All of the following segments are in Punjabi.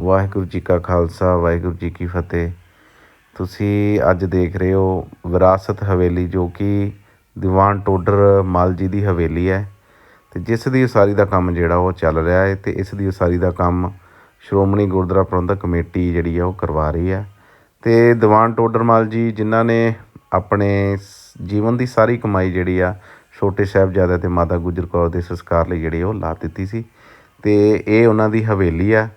ਵਾਹਿਗੁਰੂ ਜੀ ਕਾ ਖਾਲਸਾ, ਵਾਹਿਗੁਰੂ ਜੀ ਕੀ ਫਤਿਹ। ਤੁਸੀਂ ਅੱਜ ਦੇਖ ਰਹੇ ਹੋ ਵਿਰਾਸਤ ਹਵੇਲੀ, ਜੋ ਕਿ ਦੀਵਾਨ ਟੋਡਰ ਮਾਲ ਜੀ ਦੀ ਹਵੇਲੀ ਹੈ। ਤੇ ਜਿਸ ਦੀ ਉਸਾਰੀ ਦਾ ਕੰਮ ਜਿਹੜਾ ਉਹ ਚੱਲ ਰਿਹਾ ਹੈ, ਤੇ ਇਸ ਦੀ ਉਸਾਰੀ ਦਾ ਕੰਮ ਸ਼੍ਰੋਮਣੀ ਗੁਰਦੁਆਰਾ ਪ੍ਰਬੰਧਕ ਕਮੇਟੀ ਜਿਹੜੀ ਆ ਉਹ ਕਰਵਾ ਰਹੀ ਹੈ। ਤੇ ਦੀਵਾਨ ਟੋਡਰ ਮਲ ਜੀ, ਜਿਨ੍ਹਾਂ ਨੇ ਆਪਣੇ ਜੀਵਨ ਦੀ ਸਾਰੀ ਕਮਾਈ ਜਿਹੜੀ ਆ, ਛੋਟੇ ਸਾਹਿਬਜ਼ਾਦੇ ਤੇ ਮਾਤਾ ਗੁਜਰ ਕੌਰ ਦੇ ਸੰਸਕਾਰ ਲਈ ਜਿਹੜੀ ਉਹ ਲਾ ਦਿੱਤੀ ਸੀ। ਤੇ ਇਹ ਉਹਨਾਂ ਦੀ ਹਵੇਲੀ ਆ।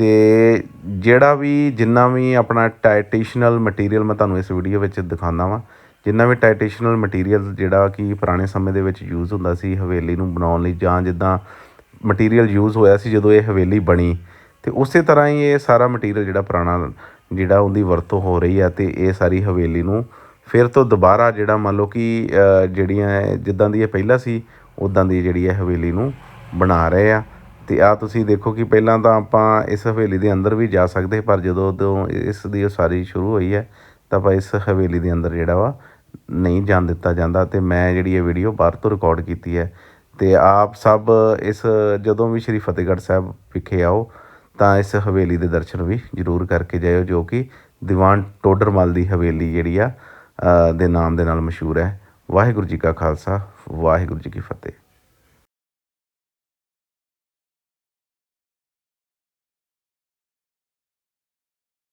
ਅਤੇ ਜਿਹੜਾ ਵੀ ਜਿੰਨਾ ਵੀ ਆਪਣਾ ਟਾਈਟੇਸ਼ਨਲ ਮਟੀਰੀਅਲ ਮੈਂ ਤੁਹਾਨੂੰ ਇਸ ਵੀਡੀਓ ਵਿੱਚ ਦਿਖਾਉਂਦਾ ਵਾਂ, ਜਿੰਨਾ ਵੀ ਟਾਈਟੇਸ਼ਨਲ ਮਟੀਰੀਅਲ ਜਿਹੜਾ ਕਿ ਪੁਰਾਣੇ ਸਮੇਂ ਦੇ ਵਿੱਚ ਯੂਜ਼ ਹੁੰਦਾ ਸੀ ਹਵੇਲੀ ਨੂੰ ਬਣਾਉਣ ਲਈ ਜਾਂ ਜਿੱਦਾਂ ਮਟੀਰੀਅਲ ਯੂਜ਼ ਹੋਇਆ ਸੀ ਜਦੋਂ ਇਹ ਹਵੇਲੀ ਬਣੀ ਅਤੇ ਉਸੇ ਤਰ੍ਹਾਂ ਹੀ ਇਹ ਸਾਰਾ ਮਟੀਰੀਅਲ ਜਿਹੜਾ ਪੁਰਾਣਾ ਜਿਹੜਾ ਉਹਦੀ ਵਰਤੋਂ ਹੋ ਰਹੀ ਹੈ ਅਤੇ ਇਹ ਸਾਰੀ ਹਵੇਲੀ ਨੂੰ ਫਿਰ ਤੋਂ ਦੁਬਾਰਾ ਜਿਹੜਾ ਮੰਨ ਲਓ ਕਿ ਜਿਹੜੀਆਂ ਜਿੱਦਾਂ ਦੀ ਇਹ ਪਹਿਲਾਂ ਸੀ ਉਦਾਂ ਦੀ ਜਿਹੜੀ ਹੈ ਹਵੇਲੀ ਨੂੰ ਬਣਾ ਰਹੇ ਆ। ਤੇ ਆ ਤੁਸੀਂ ਦੇਖੋ ਕਿ ਪਹਿਲਾਂ ਤਾਂ ਆਪਾਂ ਇਸ ਹਵੇਲੀ ਦੇ ਅੰਦਰ ਵੀ ਜਾ ਸਕਦੇ, ਪਰ ਜਦੋਂ ਉਦੋਂ ਇਸ ਦੀ ਉਸਾਰੀ ਸ਼ੁਰੂ ਹੋਈ ਹੈ, ਤਾਂ ਆਪਾਂ ਇਸ ਹਵੇਲੀ ਦੇ ਅੰਦਰ ਜਿਹੜਾ ਵਾ ਨਹੀਂ ਜਾਣ ਦਿੱਤਾ ਜਾਂਦਾ ਤੇ ਮੈਂ ਜਿਹੜੀ ਇਹ ਵੀਡੀਓ ਬਾਹਰ ਤੋਂ ਰਿਕਾਰਡ ਕੀਤੀ ਹੈ। ਤੇ ਆਪ ਸਭ ਇਸ ਜਦੋਂ ਵੀ ਸ਼੍ਰੀ ਫਤਿਹਗੜ੍ਹ ਸਾਹਿਬ ਵਿਖੇ ਆਓ, ਤਾਂ ਇਸ ਹਵੇਲੀ ਦੇ ਦਰਸ਼ਨ ਵੀ ਜ਼ਰੂਰ ਕਰਕੇ ਜਾਇਓ, ਜੋ ਕਿ ਦੀਵਾਨ ਟੋਡਰਮਲ ਦੀ ਹਵੇਲੀ ਜਿਹੜੀ ਆ ਦੇ ਨਾਮ ਦੇ ਨਾਲ ਮਸ਼ਹੂਰ ਹੈ। ਵਾਹਿਗੁਰੂ ਜੀ ਕਾ ਖਾਲਸਾ, ਵਾਹਿਗੁਰੂ ਜੀ ਕੀ ਫਤਿਹ।